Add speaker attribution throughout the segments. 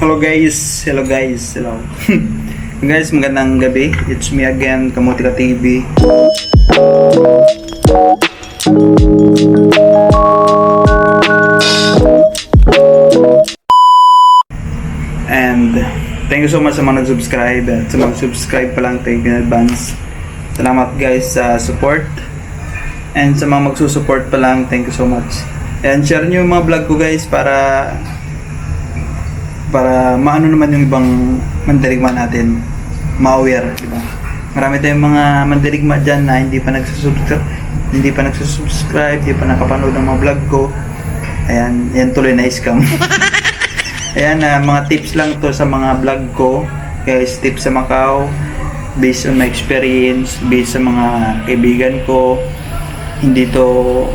Speaker 1: Hello guys, hello guys, hello. guys, magandang gabi. It's me again, Kamutika TV. And thank you so much sa mga nag-subscribe at sa mga subscribe pa lang, thank you in advance. Salamat guys sa support. And sa mga magsusupport pa lang, thank you so much. And share nyo yung mga vlog ko guys para para maano naman yung ibang mandirigma natin ma-aware, di ba? Marami tayong mga mandirigma dyan na hindi pa nagsusubscribe, hindi pa nagsusubscribe, hindi pa nakapanood ng mga vlog ko. Ayan, yan tuloy na scam. Ayan, ah, mga tips lang to sa mga vlog ko. Guys, tips sa Macau based on my experience, based sa mga kaibigan ko. Hindi to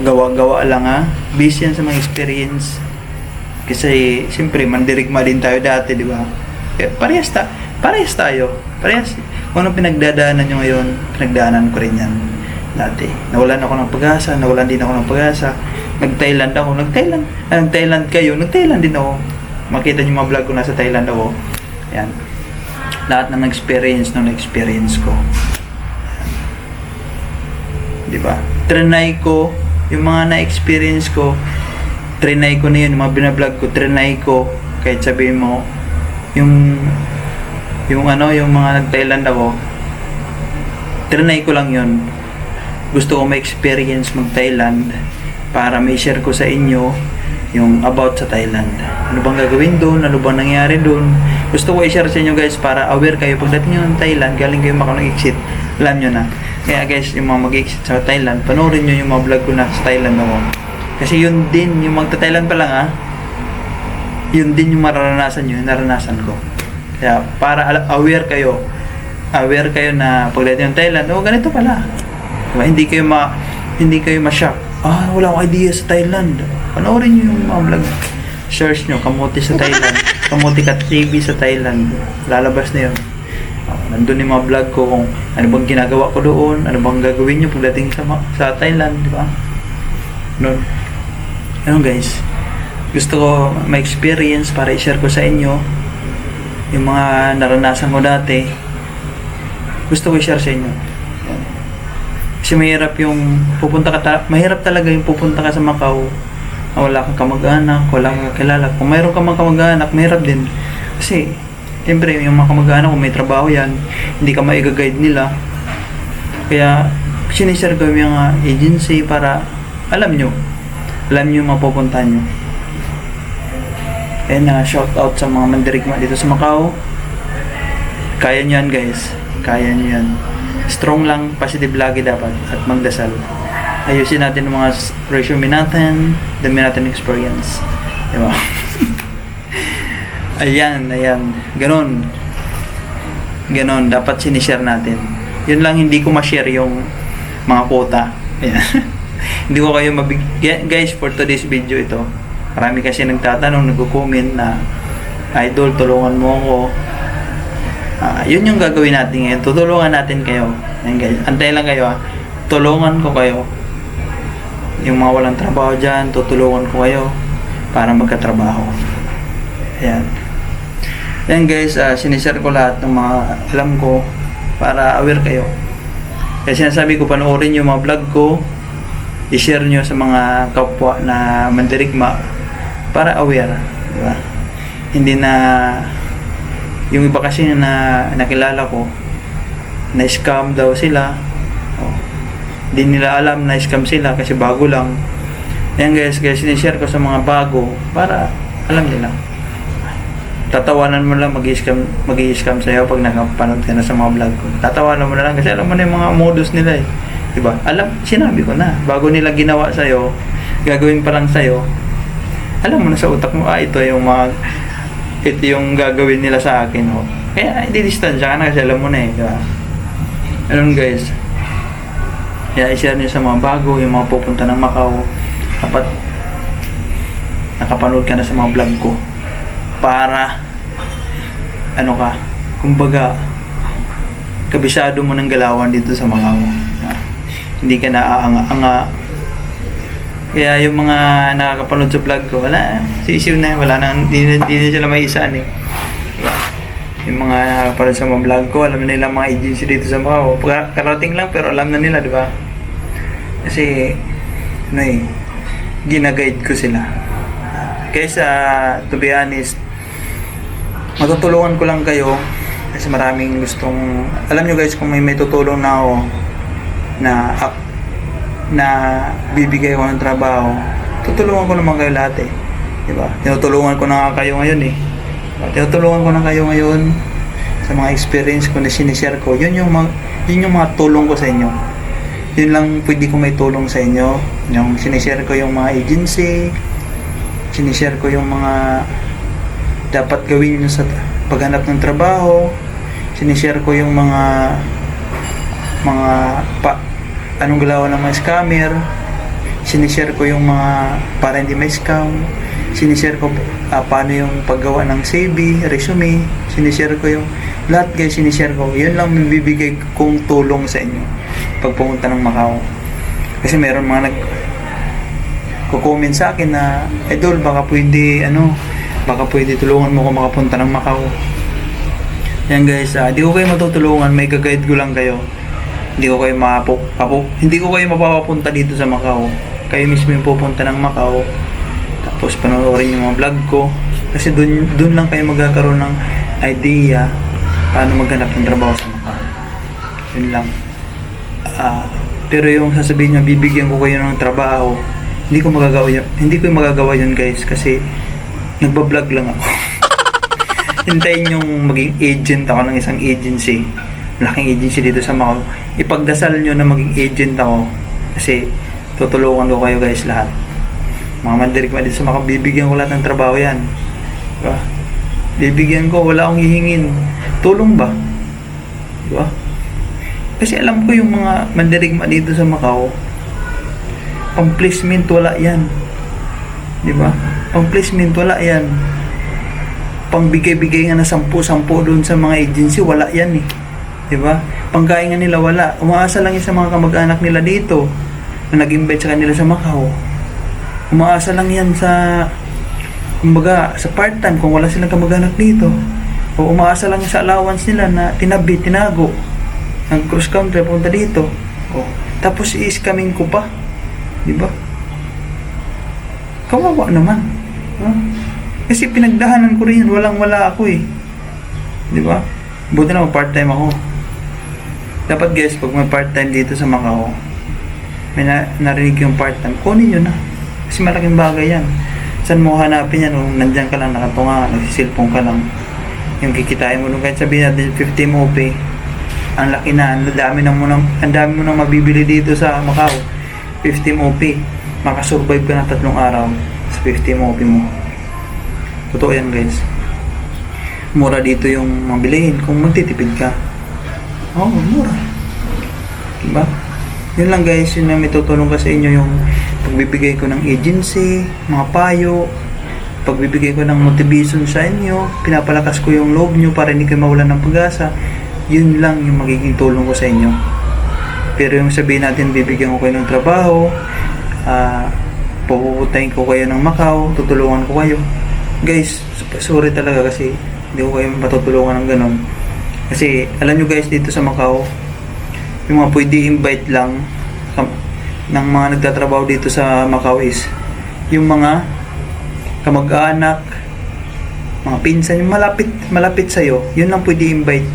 Speaker 1: gawa-gawa lang ha. Based yan sa mga experience. Kasi, siyempre, mandirigma din tayo dati, di ba? Eh, parehas, ta parehas tayo. Parehas. Kung anong pinagdadaanan nyo ngayon, pinagdaanan ko rin yan dati. Nawalan ako ng pag-asa, nawalan din ako ng pag-asa. Nag-Thailand ako, nag-Thailand. Ah, nag-Thailand kayo, nag-Thailand din ako. Makita nyo mga vlog ko, nasa Thailand ako. Yan. Lahat ng experience nung experience ko. Di ba? Trinay ko, yung mga na-experience ko, trinay ko na yun, mga binablog ko, trinay ko, kahit sabihin mo, yung, yung ano, yung mga nag-Thailand ako, trinay ko lang yun. Gusto ko ma-experience mag-Thailand para may share ko sa inyo yung about sa Thailand. Ano bang gagawin doon? Ano bang nangyari doon? Gusto ko i-share sa inyo guys para aware kayo pagdating nyo ng Thailand, galing kayo maka exit alam nyo na. Kaya guys, yung mga mag-exit sa Thailand, panoorin nyo yung mga vlog ko na sa Thailand ako. Kasi yun din, yung magta-Thailand pa lang ah, yun din yung mararanasan nyo, yung naranasan ko. Kaya para aware kayo, aware kayo na pagdating ng Thailand, oh ganito pala. Diba? Hindi kayo ma hindi kayo ma-shock. Ah, wala akong idea sa Thailand. Panoorin nyo yung mga vlog. Search nyo, kamuti sa Thailand. kamuti ka TV sa Thailand. Lalabas na yun. Ah, nandun yung mga vlog ko kung ano bang ginagawa ko doon, ano bang gagawin nyo pagdating sa, sa Thailand, di ba? Noon. Ano guys, gusto ko ma-experience para i-share ko sa inyo yung mga naranasan ko dati. Gusto ko i-share sa inyo. Kasi mahirap yung pupunta ka, ta- mahirap talaga yung pupunta ka sa Macau wala kang kamag-anak, wala kang kakilala. Kung mayroon ka mga kamag-anak, mahirap din. Kasi, siyempre, yung mga kamag-anak, kung may trabaho yan, hindi ka maiga-guide nila. Kaya, sinishare ko yung mga agency para alam nyo, alam nyo yung mapupuntahan nyo. And uh, shout out sa mga mandirigma dito sa Macau. Kaya nyo yan guys. Kaya nyo yan. Strong lang, positive lagi dapat at magdasal. Ayusin natin ang mga resume natin, dami natin experience. Di ba? ayan, ayan. Ganon. Ganon, dapat sinishare natin. Yun lang hindi ko ma-share yung mga quota. Ayan. hindi ko kayo mabig... Guys, for today's video ito, marami kasi nagtatanong, nagko-comment na Idol, tulungan mo ako. Ah, yun yung gagawin natin ngayon. Tutulungan natin kayo. Ayan guys, antay lang kayo ah. Tulungan ko kayo. Yung mga walang trabaho dyan, tutulungan ko kayo para magkatrabaho. Ayan. Ayan guys, uh, sinishare ko lahat ng mga alam ko para aware kayo. Kaya sinasabi ko, panoorin yung mga vlog ko, i-share nyo sa mga kapwa na mandirigma para aware. Diba? Hindi na yung iba kasi na nakilala ko na scam daw sila. Oh, hindi nila alam na scam sila kasi bago lang. Yan guys guys sinishare ko sa mga bago para alam nila. Tatawanan mo lang mag-scam mag-scam sa'yo pag nakapanood ka na sa mga vlog ko. Tatawanan mo na lang kasi alam mo na yung mga modus nila eh diba alam sinabi ko na bago nila ginawa sa'yo gagawin pa lang sa'yo alam mo na sa utak mo ah ito yung mga ito yung gagawin nila sa akin ho. Kaya i-distansya ka na kasi alam mo na eh, di ba? Ayun guys. Kaya i-share nyo sa mga bago, yung mga pupunta ng Macau. Dapat nakapanood ka na sa mga vlog ko. Para ano ka, kumbaga kabisado mo ng galawan dito sa Macau. Hindi ka na aanga-anga Kaya yung mga nakakapanood sa vlog ko, wala, sisiw na, wala na, hindi, na- na sila may isaan eh. Yung mga nakakapanood sa mga vlog ko, alam nila mga agency dito sa Macau. Karating lang pero alam na nila, di ba? Kasi, ano eh, ginaguide ko sila. Kaysa, to be honest, matutulungan ko lang kayo kasi maraming gustong alam nyo guys kung may may tutulong na ako na na bibigay ko ng trabaho tutulungan ko naman kayo lahat eh. Di ba tinutulungan ko na kayo ngayon eh. Diba? tinutulungan ko na kayo ngayon sa mga experience ko na sinishare ko. Yun yung mga, yun yung mga tulong ko sa inyo. Yun lang pwede ko may tulong sa inyo. Yung sinishare ko yung mga agency sinishare ko yung mga dapat gawin nyo sa paghanap ng trabaho sinishare ko yung mga mga pa, anong galaw ng mga scammer sinishare ko yung mga para hindi may scam sinishare ko ah, paano yung paggawa ng CV, resume sinishare ko yung lahat guys sinishare ko. Yun lang bibigay kong tulong sa inyo pag pumunta ng Macau. Kasi meron mga nag ko-comment sa akin na idol baka pwede ano baka pwede tulungan mo ko makapunta ng Macau. Yan guys ah, di ko kayo matutulungan may guide ko lang kayo hindi ko kayo mapu, papu, hindi ko kayo mapapapunta dito sa Macau. Kayo mismo yung pupunta ng Macau. Tapos panoorin yung mga vlog ko. Kasi dun, dun lang kayo magkakaroon ng idea paano maghanap ng trabaho sa Macau. Yun lang. Ah, pero yung sasabihin niya bibigyan ko kayo ng trabaho hindi ko magagawa yun. Hindi ko magagawa yun guys kasi nagbablog lang ako. Hintayin yung maging agent ako ng isang agency malaking agency dito sa Macau. Ipagdasal nyo na maging agent ako. Kasi tutulungan ko kayo guys lahat. Mga mandirigma dito sa Macau bibigyan ko lahat ng trabaho yan. Diba? bibigyan ko wala akong hihingin. Tulong ba? Diba? kasi alam ko yung mga mandirigma dito sa Macau pang placement wala yan. Di ba pang placement wala yan. Pang bigay-bigay nga na sampu-sampu doon sa mga agency wala yan eh di ba? Pangkain nga nila wala. Umaasa lang yan sa mga kamag-anak nila dito na nag-invite sa kanila sa Macau. Umaasa lang yan sa kumbaga sa part-time kung wala silang kamag-anak dito. O umaasa lang sa allowance nila na tinabi, tinago. Ng cross country punta dito. O, tapos i-scamming ko pa di ba? Kawawa naman. Ha? kasi pinagdahanan ko rin walang wala ako eh. Di ba? Buti na part time ako dapat guys pag may part time dito sa Macau may na, narinig yung part time kunin nyo na. Kasi malaking bagay yan. Saan mo hanapin yan kung nandyan ka lang nakatunga nagsisilpong ka lang. Yung kikitain mo nung kahit sabihin natin 50 mo pay ang laki na ang dami na mo nang ang dami mo nang mabibili dito sa Macau. 50 mo pay makasurvive ka na tatlong araw sa 50 mo pay mo. Totoo yan guys. Mura dito yung mabilihin. Kung magtitipid ka oo mura. Diba? Yun lang guys. Yun na may tutulong ka sa inyo yung pagbibigay ko ng agency mga payo pagbibigay ko ng motivation sa inyo pinapalakas ko yung loob nyo para hindi kayo mawalan ng pag-asa. Yun lang yung magiging tulong ko sa inyo. Pero yung sabihin natin bibigyan ko kayo ng trabaho ah puputayin ko kayo ng Macau tutulungan ko kayo. Guys sorry talaga kasi hindi ko kayo matutulungan ng ganon kasi alam nyo guys dito sa Macau yung mga pwede invite lang ng mga nagtatrabaho dito sa Macau is yung mga kamag-anak mga pinsan yung malapit malapit sa iyo yun lang pwede invite.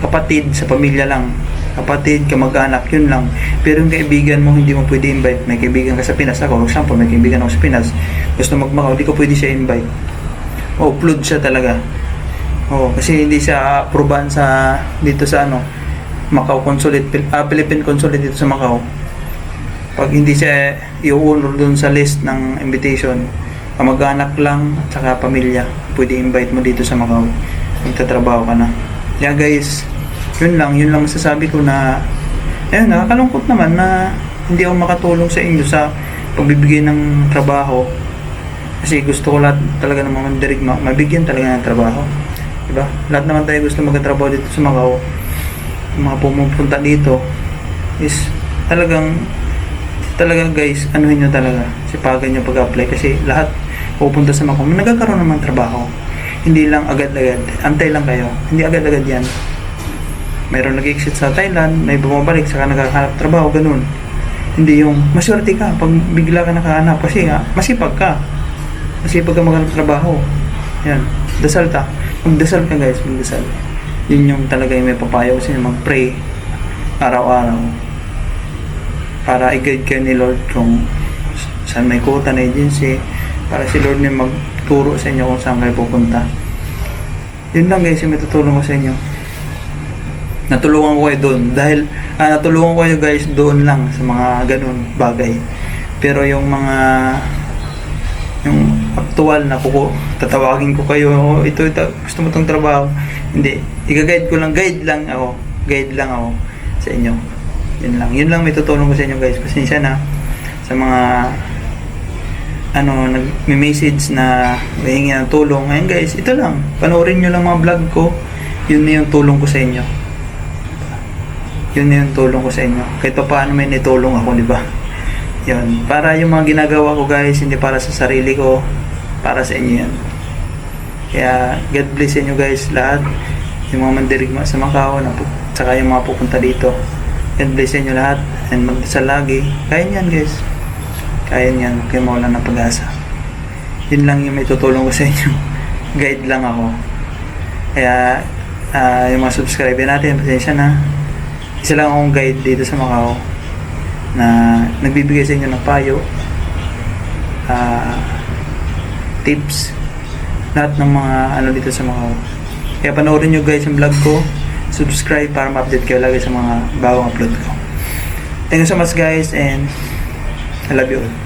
Speaker 1: Kapatid sa pamilya lang. Kapatid kamag-anak yun lang. Pero yung kaibigan mo hindi mo pwede invite. May kaibigan ka sa Pinas. Ako example may kaibigan ako sa Pinas. Gusto mag-Macau hindi ko pwede siya invite. O upload siya talaga Oo, kasi hindi siya aprobahan sa dito sa ano Macau Consulate ah, Philippine Consulate dito sa Macau. Pag hindi siya iuunod dun sa list ng invitation kamag-anak lang at saka pamilya pwede invite mo dito sa Macau. Magtatrabaho ka na. Yeah guys yun lang yun lang masasabi ko na ayun nakakalungkot naman na hindi ako makatulong sa inyo sa pagbibigay ng trabaho. Kasi gusto ko lahat talaga ng mga mandirigma mabigyan talaga ng trabaho diba lahat naman tayo gusto magkatrabaho dito sa Macau mga pumupunta dito is talagang talaga guys, anuhin nyo talaga. Sipagan nyo pag-apply kasi lahat pupunta sa Macau. Nagkakaroon naman trabaho. Hindi lang agad-agad. Antay lang kayo. Hindi agad-agad yan. Mayroon nag-exit sa Thailand, may bumabalik, saka naghahanap trabaho, ganun. Hindi yung maswerte ka pag bigla ka nakahanap kasi nga, masipag ka. Masipag ka maghanap trabaho. Yan. Dasal ta. Magdasal ka guys, magdasal. Yun yung talaga yung may papayo sa inyo, mag-pray araw-araw para i-guide kayo ni Lord kung saan may quota na agency para si Lord na magturo sa inyo kung saan kayo pupunta. Yun lang guys yung may tutulong ko sa inyo. Natulungan ko kayo doon dahil ah, natulungan ko kayo guys doon lang sa mga ganun bagay. Pero yung mga yung actual na kuko, tatawagin ko kayo, oh, ito, ito, gusto mo tong trabaho. Hindi, i-guide ko lang, guide lang ako, guide lang ako sa inyo. Yun lang, yun lang may tutulong ko sa inyo guys. Pasensya na sa mga ano, nag-message na humingi ng tulong. Ngayon guys, ito lang, panoorin nyo lang mga vlog ko, yun na yung tulong ko sa inyo. Yun na yung tulong ko sa inyo. Kahit pa paano may nitulong ako, di ba? Yun. Para yung mga ginagawa ko guys, hindi para sa sarili ko, para sa inyo yan. Kaya, God bless inyo guys lahat. Yung mga mandirigma sa Macau, na, saka yung mga pupunta dito. God bless inyo lahat. And magdasal lagi. Kaya niyan guys. Kaya niyan. Huwag kayong mawalan ng pag-asa. Yun lang yung may tutulong ko sa inyo. Guide lang ako. Kaya, ah, yung mga subscriber natin, pasensya na. Isa lang akong guide dito sa Macau na nagbibigay sa inyo ng payo ah, tips lahat ng mga ano dito sa Macau kaya panoorin nyo guys yung vlog ko. Subscribe para ma-update kayo lagi sa mga bagong upload ko. Thank you so much guys and I love you all